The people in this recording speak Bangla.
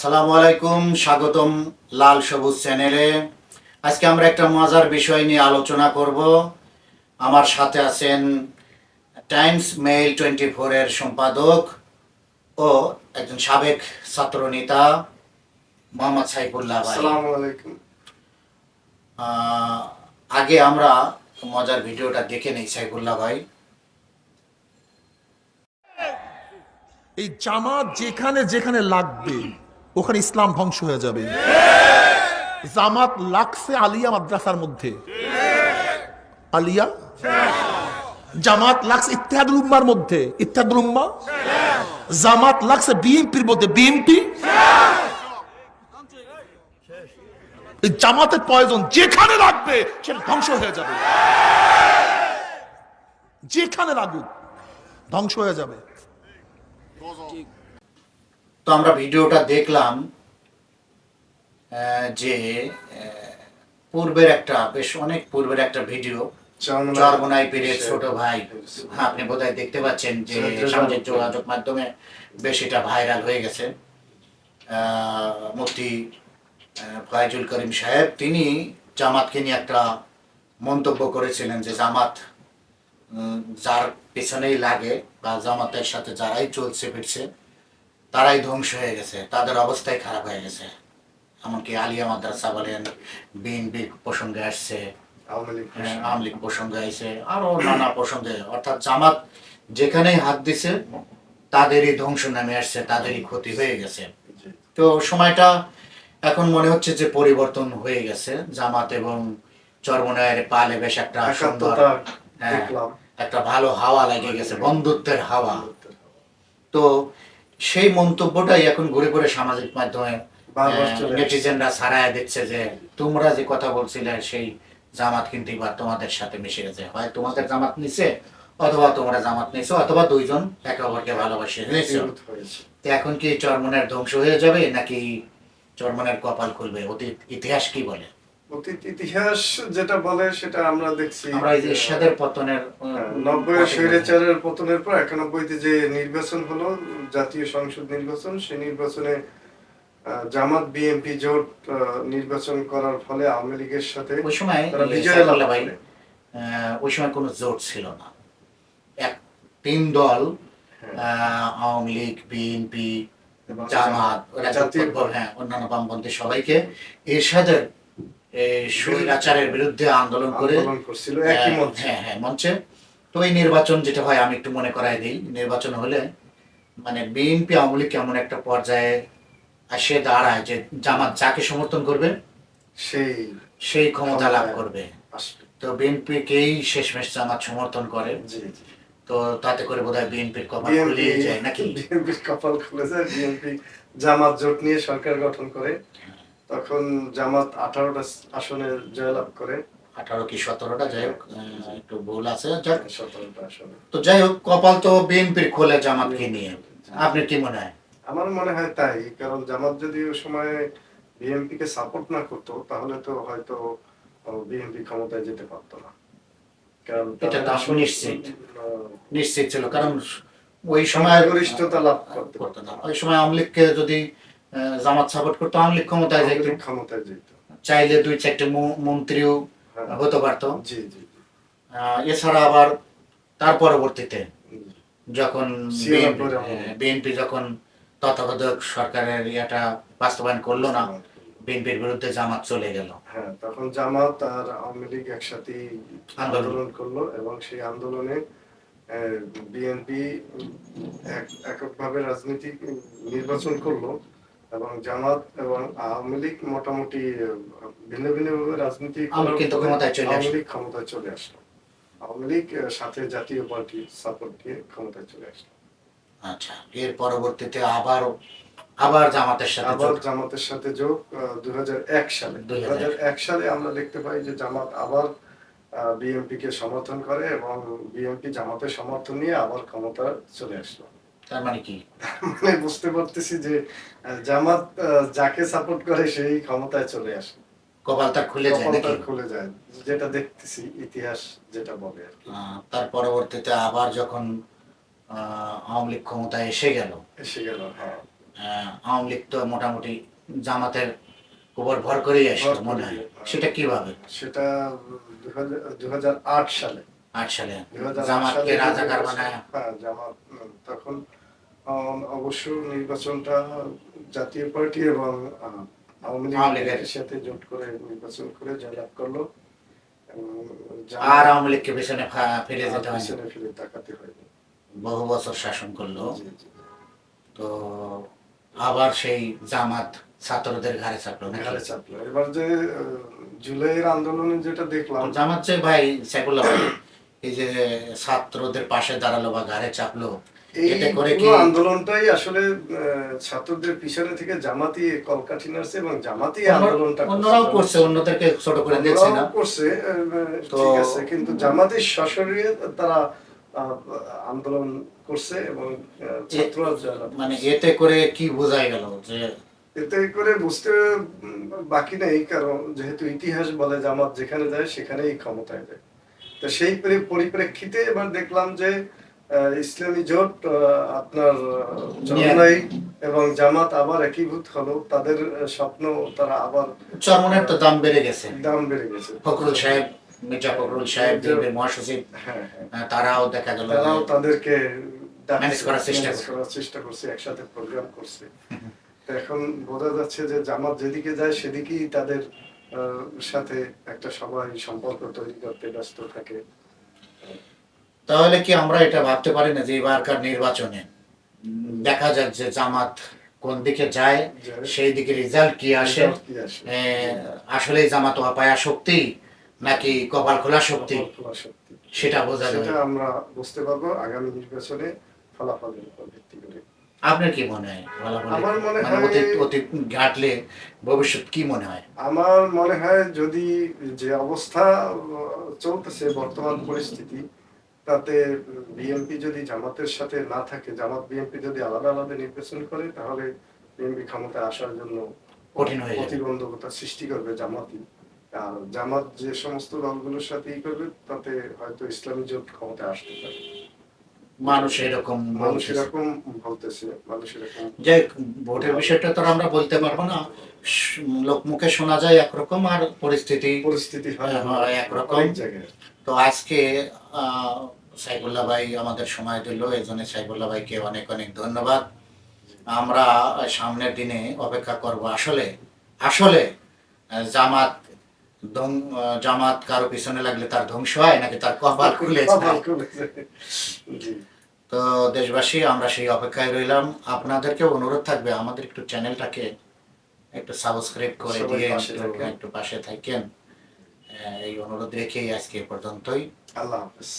আসসালামু আলাইকুম স্বাগতম লাল সবুজ চ্যানেলে। আজকে আমরা একটা মজার বিষয় নিয়ে আলোচনা করব। আমার সাথে আছেন টাইমস মেইল টোয়েন্টি ফোরের সম্পাদক ও একজন সাবেক ছাত্রনেতা মোহাম্মদ সাইফুল্লাহ ভাই। আগে আমরা মজার ভিডিওটা দেখে নেই সাইফুল্লাহ ভাই। এই জামাত যেখানে যেখানে লাগবে। ওখানে ইসলাম ধ্বংস হয়ে যাবে। জামাত লাগছে আলিয়া মাদ্রাসার মধ্যে। আলিয়া? জামাত লাগছে ইত্তেহাদুল উম্মার মধ্যে। ইত্তেহাদুল উম্মা? জামাত লাগছে বিএনপির মধ্যে। বিএনপি? জামাতের প্রয়োজন যেখানে লাগবে সেটা ধ্বংস হয়ে যাবে। যেখানে লাগুক, ধ্বংস হয়ে যাবে। আমরা ভিডিওটা দেখলাম যে পূর্বের একটা বেশ অনেক পূর্বের একটা ভিডিও চরমোনাই- পীরের ছোট ভাই হ্যাঁ, আপনি বোধহয় দেখতে পাচ্ছেন যে সামাজিক যোগাযোগ মাধ্যমে বেশ এটা ভাইরাল হয়ে গেছে। মুফতি ফয়জুল করিম সাহেব তিনি জামাতকে নিয়ে একটা মন্তব্য করেছিলেন যে জামাত যার পেছনেই লাগে বা জামাতের সাথে যারাই চলছে ফিরছে তারাই ধ্বংস হয়ে গেছে তাদের অবস্থাই খারাপ হয়ে গেছে। এমনকি আলিয়া মাদ্রাসা বলেন বিএনপির প্রসঙ্গে আসছে আওয়ামী লীগ হ্যাঁ, প্রসঙ্গে। আইছে আরও নানা প্রসঙ্গে। অর্থাৎ জামাত যেখানেই হাত দিছে তাদেরই ধ্বংস নামে আসছে তাদেরই ক্ষতি হয়ে গেছে। তো সময়টা এখন মনে হচ্ছে যে পরিবর্তন হয়ে গেছে। জামাত এবং চরমনায়ের পালে বেশ একটা সুন্দর হ্যাঁ, একটা ভালো হাওয়া লেগে গেছে বন্ধুত্বের হাওয়া। তো সেই মন্তব্যটাই এখন ঘুরে ঘুরে সামাজিক মাধ্যমে নেটিজেনরা ছাড়ায় দিচ্ছে যে তোমরা যে কথা বলছিলে সেই জামাত কিন্তু এবার তোমাদের সাথে মিশে গেছে। হয় তোমাদের জামাত নিছে অথবা তোমরা জামাত নিছো অথবা দুইজন একে অপরকে ভালোবাসে। তো এখন কি চরমনের ধ্বংস হয়ে যাবে নাকি চরমনের কপাল খুলবে? অতীত ইতিহাস কি বলে? অতীত ইতিহাস যেটা বলে সেটা আমরা দেখছি আমরা এই যে এরশাদের পতনের নব্বই স্বৈরাচারের পতনের পর একানব্বইতে যে নির্বাচন হলো জাতীয় সংসদ নির্বাচন সেই নির্বাচনে জামাত বিএনপি জোট নির্বাচন করার ফলে আওয়ামী লীগের সাথে ওই সময় বিজয় লাভ করে। আহ, ওই সময় কোনো জোট ছিল না। এক তিন দল আহ, আওয়ামী লীগ বিএনপি জামাত জাতীয় হ্যাঁ অন্যান্য বামপন্থী সবাইকে এরশাদের স্বৈরাচারের বিরুদ্ধে আন্দোলন করে হ্যাঁ হ্যাঁ মঞ্চে। তো এই নির্বাচন যেটা হয় আমি একটু মনে করাই দিই নির্বাচন হলে মানে বিএনপি আওয়ামী লীগ এমন একটা পর্যায়ে আসে দাঁড়ায় যে জামাত যাকে সমর্থন করবে সেই সেই ক্ষমতা লাভ করবে। তো বিএনপিকেই শেষমেশ জামাত সমর্থন করে। তো তাতে করে বোধহয় বিএনপির কপাল খুলিয়ে যায় নাকি? বিএনপির কপাল খুলে যায়। বিএনপি জামাত জোট নিয়ে সরকার গঠন করে। তখন জামাত আঠারোটা আসনে জয়লাভ করে। আঠারো কি সতেরোটা? যাই হোক একটু ভুল আছে। সতেরোটা আসনে। তো যাই হোক কপাল তো বিএনপির খোলে জামাতকে নিয়ে। আপনার কি মনে হয়? আমার মনে হয় তাই কারণ জামাত যদি ওই সময় বিএনপি কে সাপোর্ট না করতো তাহলে তো হয়তো বিএনপি ক্ষমতায় যেতে পারতো না। কারণ এটা তো নিশ্চিত। নিশ্চিত ছিল কারণ ওই সময় গরিষ্ঠতা লাভ করতে পারতো না। ওই সময় আওয়ামী লীগকে যদি জামাত সাপোর্ট করতো আওয়ামী লীগ ক্ষমতায় যেত ক্ষমতায় যেত চাইলে দুই চারটে মন্ত্রীও হ্যাঁ। হতে পারতো জি জি। এছাড়া আবার তার পরবর্তীতে যখন। বিএনপি যখন তত্ত্বাবধায়ক সরকারের ইয়েটা বাস্তবায়ন করল না বিএনপির বিরুদ্ধে জামাত চলে গেল হ্যাঁ তখন জামাত আর আওয়ামী লীগ একসাথে আন্দোলন। আন্দোলন করল এবং সেই আন্দোলনে বিএনপি এককভাবে রাজনীতি নির্বাচন করল এবং জামাত এবং আওয়ামী লীগ মোটামুটি ভিন্ন ভিন্ন ভাবে রাজনীতি আওয়ামী। লীগ ক্ষমতায় চলে আসলো আওয়ামী লীগ সাথে জাতীয় পার্টি সাপোর্ট দিয়ে ক্ষমতায় চলে আসলো আচ্ছা এর পরবর্তীতে আবার আবার জামাতের সাথে আবার। জামাতের সাথে যোগ দু হাজার এক সালে। 2001 দুই সালে আমরা দেখতে পাই যে জামাত আবার বিএনপি কে সমর্থন করে এবং বিএনপি জামাতের সমর্থন নিয়ে আবার ক্ষমতা চলে আসলো। তার মানে কি? মানে বুঝতে পারতেছি যে জামাত যাকে সাপোর্ট করে সেই ক্ষমতায় চলে আসে। কপালটা খুলে যায় নাকি? খুলে যায়। যেটা দেখতেছি ইতিহাস যেটা বলে তার পরবর্তীতে আবার যখন আওয়ামী লীগ ক্ষমতায় এসে গেল এসে গেল হ্যাঁ। আওয়ামী লীগ তো মোটামুটি জামাতের উপর ভর করেই আসলো মনে হয়। সেটা কীভাবে? সেটা দু হাজার আট সালে। আট সালে। 2008 জামাতকে রাজাকার বানায়। হ্যাঁ জামাত তখন অবশ্য নির্বাচনটা জাতীয় পার্টি এবং আওয়ামী লীগের। সাথে জোট করে নির্বাচন করে জয়লাভ করল। আর আওয়ামী লীগকে পেছনে ফা- ফিরে যেতে পিছনে ফিরে তাকাতে হয়নি। বহু বছর শাসন করল। তো আবার সেই জামাত ছাত্রদের ঘাড়ে চাপলো নাকি? ঘাড়ে চাপলো। এবার যে জুলাইয়ের আন্দোলনে যেটা দেখলাম জামাত যে ভাই সাইফুল্লাহ এই যে ছাত্রদের পাশে দাঁড়াল বা ঘাড়ে চাপলো এই এতে করে পুরো আন্দোলনটাই আসলে ছাত্রদের পিছনে থেকে জামাতি কলকাঠি নাড়ছে এবং জামাতি আন্দোলনটা অন্যরাও করছে। অন্যদেরকে ছোট করে দিচ্ছে না। করছে ঠিক আছে কিন্তু সশরীরে তারা আন্দোলন করছে এবং ছাত্ররা মানে এতে করে কি বোঝাই গেল যে এতে করে বুঝতে বাকি নেই কারণ যেহেতু ইতিহাস বলে জামাত যেখানে যায় সেখানেই ক্ষমতায় যায়। তো সেই পরিপ্রেক্ষিতে এবার দেখলাম যে ইসলামী জোট আপনার চরনাই এবং জামাত আবার একীভূত হলো তাদের স্বপ্ন তারা আবার চরমনের তো দাম বেড়ে গেছে। দাম বেড়ে গেছে। ফখরুল সাহেব মির্জা ফখরুল সাহেব মহাসচিব হ্যাঁ হ্যাঁ। তারাও দেখা গেল তারাও তাদেরকে Manage করার চেষ্টা। করার চেষ্টা করছে একসাথে প্রোগ্রাম করছে। তো এখন বোঝা যাচ্ছে যে জামাত যেদিকে যায় সেদিকেই তাদের সাথে একটা সবাই সম্পর্ক তৈরি করতে ব্যস্ত থাকে। তাহলে কি আমরা এটা ভাবতে পারি না যে এবারকার নির্বাচনে দেখা যাক যে জামাত কোন দিকে যায়। সেই দিকে রেজাল্ট কি আসে? আসলে জামাত অপায়া শক্তি নাকি কপাল খোলা শক্তি। সেটা বোঝা যাবে। আমরা বুঝতে পারব আগামী নির্বাচনে ফলাফলের উপর ভিত্তি করে। আপনার কি মনে হয় আমার মনে মানে হয়- ঘাটলে ভবিষ্যৎ কি মনে হয়? আমার মনে হয় যদি যে অবস্থা চলতেছে বর্তমান পরিস্থিতি তাতে বিএনপি যদি জামাতের সাথে না থাকে জামাত বিএনপি যদি আলাদা আলাদা নির্বাচন করে তাহলে বিএনপি ক্ষমতায় আসার জন্য কঠিন হয়ে প্রতিবন্ধকতা সৃষ্টি করবে জামাতই। আর জামাত যে সমস্ত দলগুলোর সাথে ই করবে তাতে হয়তো ইসলামী জোট ক্ষমতায় আসতে পারে। মানুষ এরকম মানুষ এরকম বলতেছে মানুষ এরকম যে ভোটের বিষয়টা তো আর আমরা বলতে পারব না। শ- মুখে শোনা যায় একরকম আর পরিস্থিতি পরিস্থিতি হয় হ্যাঁ, একরকম। জায়গায়। তো আজকে আহ, সাইফুল্লাহ ভাই আমাদের সময় দিল এই জন্য সাইফুল্লাহ ভাইকে অনেক অনেক ধন্যবাদ। আমরা সামনের দিনে অপেক্ষা করব আসলে আসলে জামাত জামাত কারও পিছনে লাগলে তার ধ্বংস হয় নাকি তার কপাল খুলে তো দেশবাসী আমরা সেই অপেক্ষায় রইলাম। আপনাদেরকে অনুরোধ থাকবে আমাদের একটু চ্যানেলটাকে একটু সাবস্ক্রাইব করে দিয়ে একটু পাশে থাকেন। এই অনুরোধ রেখেই আজকে পর্যন্তই। আল্লাহ হাফেজ।